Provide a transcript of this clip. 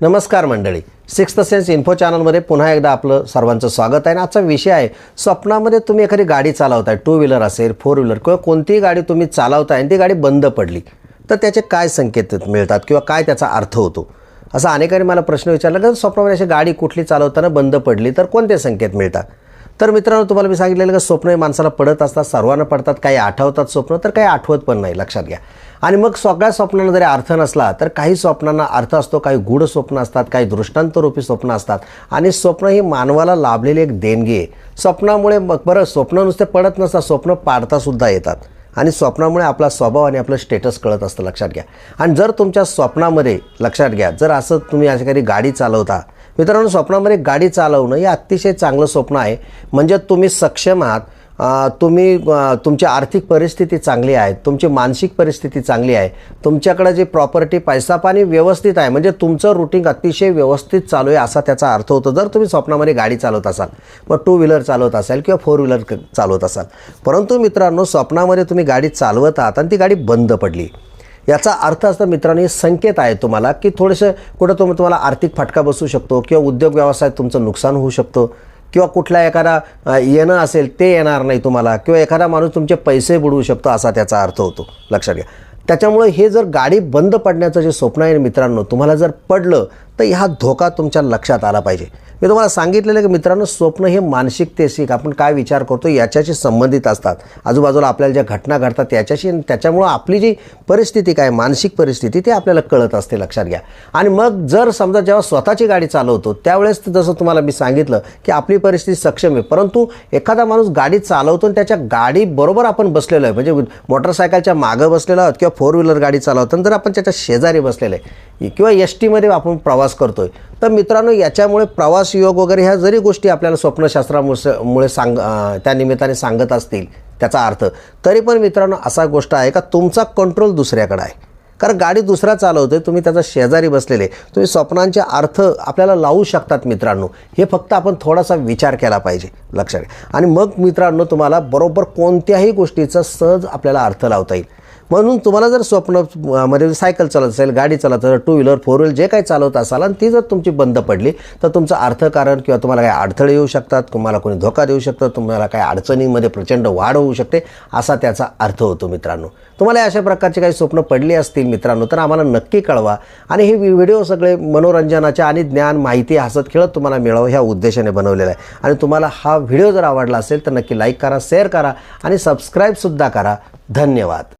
नमस्कार मंडळी. Sixth sense info चॅनलमध्ये पुन्हा एकदा आपलं सर्वांचं स्वागत आहे. आणि आजचा विषय आहे स्वप्नामध्ये तुम्ही एखादी गाडी चालवताय टू व्हीलर असेल फोर व्हीलर किंवा कोणतीही गाडी तुम्ही चालवताय आणि ती गाडी बंद पडली तर त्याचे काय संकेत मिळतात किंवा काय त्याचा अर्थ होतो? असा अनेकांनी मला प्रश्न विचारला की स्वप्नामध्ये अशी गाडी कुठली चालवताना बंद पडली तर कोणते संकेत मिळतात? तर मित्रांनो तुम्हाला मी सांगितलेलं की स्वप्न हे माणसाला पडत असतात सर्वांना पडतात काही आठवतात स्वप्न तर काही आठवत पण नाही लक्षात घ्या. आणि मग सगळ्या स्वप्नांना जरी अर्थ नसला तर काही स्वप्नांना अर्थ असतो काही गूढ स्वप्न असतात काही दृष्टांतरूपी स्वप्न असतात. आणि स्वप्न ही मानवाला लाभलेली एक देणगी आहे. स्वप्नामुळे मग बरं स्वप्न नुसते पडत नसतात स्वप्न पाडतासुद्धा येतात. आणि स्वप्नामुळे आपला स्वभाव आणि आपलं स्टेटस कळत असतं लक्षात घ्या. आणि जर तुमच्या स्वप्नामध्ये लक्षात घ्या जर असं तुम्ही अशा काही गाडी चालवता मित्रांनो स्वप्नामध्ये गाडी चालवणं हे अतिशय चांगलं स्वप्न आहे. म्हणजे तुम्ही सक्षम आहात तुम्ही तुमची आर्थिक परिस्थिती चांगली आहे तुमची मानसिक परिस्थिती चांगली आहे तुमच्याकडे जी प्रॉपर्टी पैसा पाणी व्यवस्थित आहे म्हणजे तुमचं रुटीन अतिशय व्यवस्थित चालू आहे असा त्याचा अर्थ होतो. जर तुम्ही स्वप्नामध्ये गाडी चालवत असाल मग टू व्हीलर चालवत असाल किंवा फोर व्हीलर चालवत असाल. परंतु मित्रांनो स्वप्नामध्ये तुम्ही गाडी चालवत आहात आणि ती गाडी बंद पडली. याचा अर्थ असता मित्रांनो हे संकेत आहे तुम्हाला की थोडंसं कुठं तुम्ही तुम्हाला आर्थिक फटका बसू शकतो किंवा उद्योग व्यवसायात तुमचं नुकसान होऊ शकतं. किंवा कुठला एखादा येणं असेल ते येणार नाही तुम्हाला. किंवा एखादा माणूस तुमचे पैसे बुडवू शकतो असा त्याचा अर्थ होतो. लक्षात घ्या. त्याच्यामुळे हे जर गाडी बंद पडण्याचं जे स्वप्न आहे मित्रांनो तुम्हाला जर पडलं तर ह्या धोका तुमच्या लक्षात आला पाहिजे. मी तुम्हाला सांगितलेलं आहे की मित्रांनो स्वप्न हे मानसिकतेशी आपण काय विचार करतो याच्याशी संबंधित असतात. आजूबाजूला आपल्याला ज्या घटना घडतात त्याच्याशी त्याच्यामुळं आपली जी परिस्थिती काय मानसिक परिस्थिती ती आपल्याला कळत असते लक्षात घ्या. आणि मग जर समजा जेव्हा स्वतःची गाडी चालवतो त्यावेळेस जसं तुम्हाला मी सांगितलं की आपली परिस्थिती सक्षम आहे. परंतु एखादा माणूस गाडी चालवतो आणि त्याच्या गाडीबरोबर आपण बसलेलो आहे म्हणजे मोटरसायकलच्या मागं बसलेलो आहोत किंवा फोर व्हीलर गाडी चालवतो जर आपण त्याच्या शेजारी बसलेलं आहे किंवा एस टीमध्ये आपण प्रवास करतोय तर मित्रांनो याच्यामुळे प्रवास योग वगैरे ह्या जरी गोष्टी आपल्याला स्वप्नशास्त्रामुळे सांग त्या निमित्ताने सांगत असतील त्याचा अर्थ. तरी पण मित्रांनो असा गोष्ट आहे का तुमचा कंट्रोल दुसऱ्याकडे आहे. कारण गाडी दुसरा चालवतोय तुम्ही त्याचा शेजारी बसलेले तुम्ही स्वप्नांचे अर्थ आपल्याला लावू शकतात मित्रांनो. हे फक्त आपण थोडासा विचार केला पाहिजे लक्षात आणि मग मित्रांनो तुम्हाला बरोबर कोणत्याही गोष्टीचा सहज आपल्याला अर्थ लावता येईल. म्हणून तुम्हाला जर स्वप्नमध्ये सायकल चालत असेल गाडी चालत असेल टू व्हीलर फोर व्हीलर जे काही चालवत असाल आणि ती जर तुमची बंद पडली तर तुमचं अर्थकारण किंवा तुम्हाला काही अडथळे येऊ शकतात तुम्हाला कोणी धोका देऊ शकतं तुम्हाला काही अडचणीमध्ये प्रचंड वाढ होऊ शकते असा त्याचा अर्थ होतो मित्रांनो. तुम्हाला अशा प्रकारचे काही स्वप्न पडली असतील मित्रांनो तर आम्हाला नक्की कळवा. आणि हे व्हिडिओ सगळे मनोरंजनाचे आणि ज्ञान माहिती हसत खेळत तुम्हाला मिळावं ह्या उद्देशाने बनवलेला आहे. आणि तुम्हाला हा व्हिडिओ जर आवडला असेल तर नक्की लाईक करा शेअर करा आणि सबस्क्राईबसुद्धा करा. धन्यवाद.